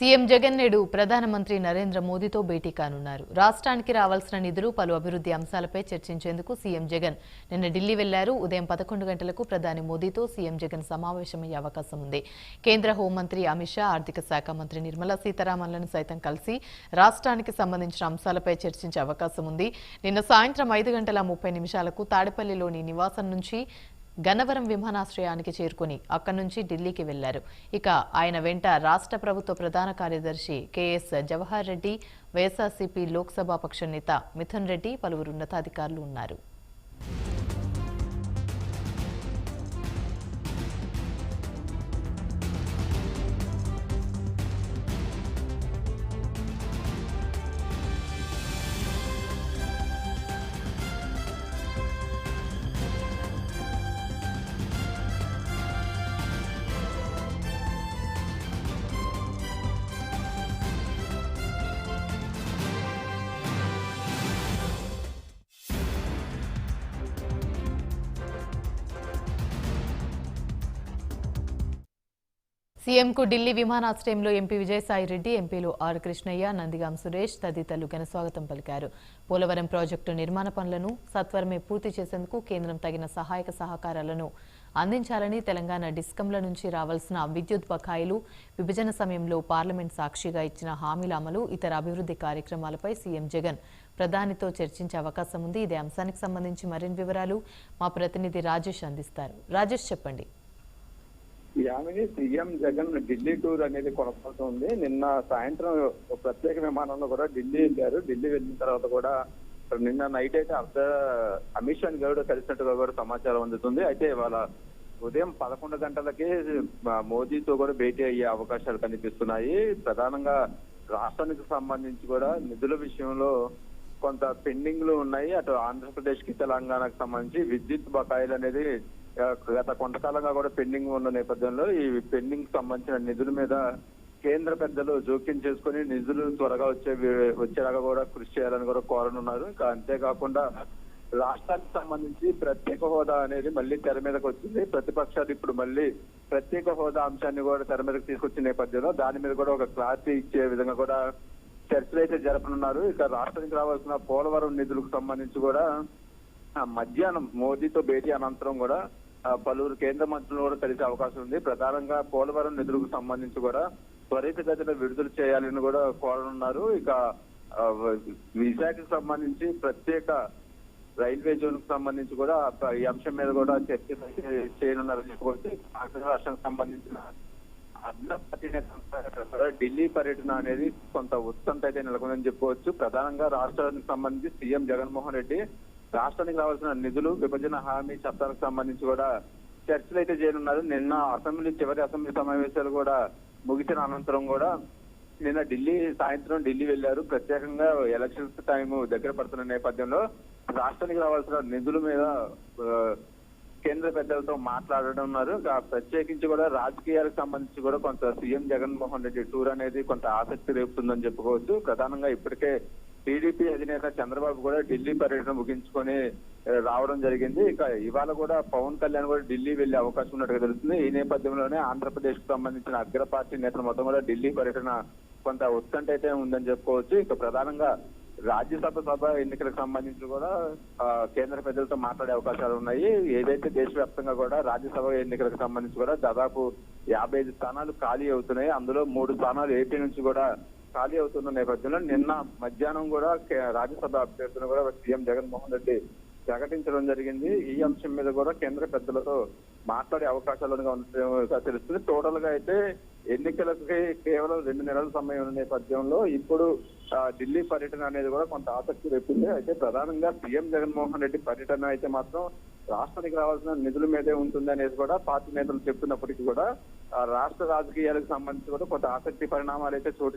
CM Jagan నేడు ప్రధానమంత్రి నరేంద్ర మోదీతో భేటీ కానున్నారు. రాష్ట్రానికి రావాల్సిన నిధులు పలు అభివృద్ధి అంశాలపై చర్చించేందుకు సీఎం జగన్ నిన్న ఢిల్లీ వెళ్ళారు. ఉదయం పదకొండు గంటలకు ప్రధాని మోదీతో సీఎం జగన్ సమావేశమయ్యే అవకాశం ఉంది. కేంద్ర హోంమంత్రి అమిత్ షా ఆర్థిక శాఖ మంత్రి నిర్మలా సీతారామన్లను సైతం కలిసి రాష్ట్రానికి సంబంధించిన అంశాలపై చర్చించే అవకాశం ఉంది. నిన్న సాయంత్రం ఐదు గంటల ముప్పై నిమిషాలకు తాడేపల్లిలోని నివాసం నుంచి గన్నవరం విమానాశ్రయానికి చేరుకుని అక్కడి నుంచి ఢిల్లీకి వెళ్ళారు. ఇక ఆయన వెంట రాష్ట్ర ప్రభుత్వ ప్రధాన కార్యదర్శి కెఎస్ జవహర్ రెడ్డి వైఎస్ఆర్సీపీ లోక్సభ పక్ష నేత మిథున్ రెడ్డి పలువురు ఉన్నతాధికారులు ఉన్నారు. సీఎంకు ఢిల్లీ విమానాశ్రయంలో ఎంపీ విజయసాయి రెడ్డి ఎంపీలు ఆర్ కృష్ణయ్య నందిగాం సురేష్ తదితరులు ఘనస్వాగతం పలికారు. పోలవరం ప్రాజెక్టు నిర్మాణ పనులను సత్వరమే పూర్తి చేసేందుకు కేంద్రం తగిన సహాయక సహకారాలను అందించాలని తెలంగాణ డిస్కంల నుంచి రావాల్సిన విద్యుత్ బకాయిలు విభజన సమయంలో పార్లమెంట్ సాక్షిగా ఇచ్చిన హామీల అమలు ఇతర అభివృద్ధి కార్యక్రమాలపై సీఎం జగన్ ప్రధానితో చర్చించే అవకాశం ఉంది. ఇదే అంశానికి సంబంధించి మరిన్ని వివరాలు మా ప్రతినిధి రాజేష్ అందిస్తారు. రాజేష్ చెప్పండి. యామిని సీఎం జగన్ ఢిల్లీ టూర్ అనేది కొనసాగుతుంది. నిన్న సాయంత్రం ఒక ప్రత్యేక విమానంలో కూడా ఢిల్లీ వెళ్ళారు. ఢిల్లీ వెళ్ళిన తర్వాత కూడా నిన్న నైట్ అయితే అర్ధ అమిత్ షా గౌడ్ కలిసినట్టుగా కూడా సమాచారం అందుతుంది. అయితే ఇవాళ ఉదయం పదకొండు గంటలకే మోదీతో కూడా భేటీ అయ్యే అవకాశాలు కనిపిస్తున్నాయి. ప్రధానంగా రాష్ట్రానికి సంబంధించి కూడా నిధుల విషయంలో కొంత పెండింగ్లు ఉన్నాయి. అటు ఆంధ్రప్రదేశ్కి తెలంగాణకు సంబంధించి విద్యుత్ బకాయిలు అనేది గత కొంతకాలంగా కూడా పెండింగ్ ఉన్న నేపథ్యంలో ఈ పెండింగ్ సంబంధించిన నిధుల మీద కేంద్ర పెద్దలు జోక్యం చేసుకుని నిధులు త్వరగా వచ్చే వచ్చేలాగా కూడా కృషి చేయాలని కూడా కోరనున్నారు. ఇంకా అంతేకాకుండా రాష్ట్రానికి సంబంధించి ప్రత్యేక హోదా అనేది మళ్ళీ తెర మీదకి వచ్చింది. ప్రతిపక్షాలు ఇప్పుడు మళ్ళీ ప్రత్యేక హోదా అంశాన్ని కూడా తెర మీదకి తీసుకొచ్చిన నేపథ్యంలో దాని మీద కూడా ఒక క్లారిటీ ఇచ్చే విధంగా కూడా చర్చలు అయితే జరపనున్నారు. ఇక రాష్ట్రానికి రావాల్సిన పోలవరం నిధులకు సంబంధించి కూడా మధ్యాహ్నం మోదీతో భేటీ అనంతరం కూడా పలువురు కేంద్ర మంత్రులు కూడా కలిసే అవకాశం ఉంది. ప్రధానంగా పోలవరం నిధులకు సంబంధించి కూడా త్వరితగతిన విడుదల చేయాలని కూడా కోరనున్నారు. ఇక విశాఖకు సంబంధించి ప్రత్యేక రైల్వే జోన్కు సంబంధించి కూడా ఈ అంశం మీద కూడా చర్చ చేయనున్నారని చెప్పుకోవచ్చు ఆంధ్ర రాష్ట్రానికి సంబంధించిన ఢిల్లీ పర్యటన అనేది కొంత ఉత్కంఠ అయితే నెలకొందని చెప్పుకోవచ్చు ప్రధానంగా రాష్ట్రానికి సంబంధించి సీఎం జగన్మోహన్ రెడ్డి రాష్ట్రానికి రావాల్సిన నిధులు విభజన హామీ చట్టాలకు సంబంధించి కూడా చర్చలు అయితే చేయనున్నారు. నిన్న అసెంబ్లీ చివరి అసెంబ్లీ సమావేశాలు కూడా ముగిసిన అనంతరం కూడా నిన్న ఢిల్లీ సాయంత్రం ఢిల్లీ వెళ్ళారు ప్రత్యేకంగా ఎలక్షన్స్ టైం దగ్గర పడుతున్న నేపథ్యంలో రాష్ట్రానికి రావాల్సిన నిధుల మీద కేంద్ర పెద్దలతో మాట్లాడడం ఉన్నారు ప్రత్యేకించి కూడా రాజకీయాలకు సంబంధించి కూడా కొంత సీఎం జగన్మోహన్ రెడ్డి టూర్ అనేది కొంత ఆసక్తి రేపుతుందని చెప్పుకోవచ్చు. ప్రధానంగా ఇప్పటికే టీడీపీ అధినేత చంద్రబాబు కూడా ఢిల్లీ పర్యటన ముగించుకొని రావడం జరిగింది. ఇక ఇవాళ కూడా పవన్ కళ్యాణ్ కూడా ఢిల్లీ వెళ్ళే అవకాశం ఉన్నట్టుగా తెలుస్తుంది. ఈ నేపథ్యంలోనే ఆంధ్రప్రదేశ్కు సంబంధించిన అగ్ర పార్టీ నేతలు మొత్తం కూడా ఢిల్లీ పర్యటన కొంత ఉత్కంఠ అయితే ఉందని చెప్పుకోవచ్చు. ఇక ప్రధానంగా రాజ్యసభ సభ ఎన్నికలకు సంబంధించి కూడా కేంద్ర పెద్దలతో మాట్లాడే అవకాశాలు ఉన్నాయి. ఏదైతే దేశవ్యాప్తంగా కూడా రాజ్యసభ ఎన్నికలకు సంబంధించి కూడా దాదాపు యాభై ఐదు స్థానాలు ఖాళీ అవుతున్నాయి. అందులో మూడు స్థానాలు ఏపీ నుంచి కూడా ఖాళీ అవుతున్న నేపథ్యంలో నిన్న మధ్యాహ్నం కూడా రాజ్యసభ అభ్యర్థులను కూడా సీఎం జగన్మోహన్ రెడ్డి ప్రకటించడం జరిగింది. ఈ అంశం మీద కూడా కేంద్ర పెద్దలతో మాట్లాడే అవకాశాలు ఉన్నట్టుగా తెలుస్తుంది. టోటల్గా అయితే ఎన్నికలకి కేవలం రెండు నెలల సమయం ఉన్న నేపథ్యంలో ఇప్పుడు ఆ, ఢిల్లీ పర్యటన అనేది కూడా కొంత ఆసక్తి రేపింది. అయితే ప్రధానంగా సీఎం జగన్మోహన్ రెడ్డి పర్యటన అయితే మాత్రం రాష్ట్రానికి రావాల్సిన నిధుల మీదే ఉంటుంది అనేది కూడా పార్టీ నేతలు చెప్తున్నప్పటికీ కూడా రాష్ట్ర రాజకీయాలకు సంబంధించి కూడా కొంత ఆసక్తి పరిణామాలు అయితే చోటు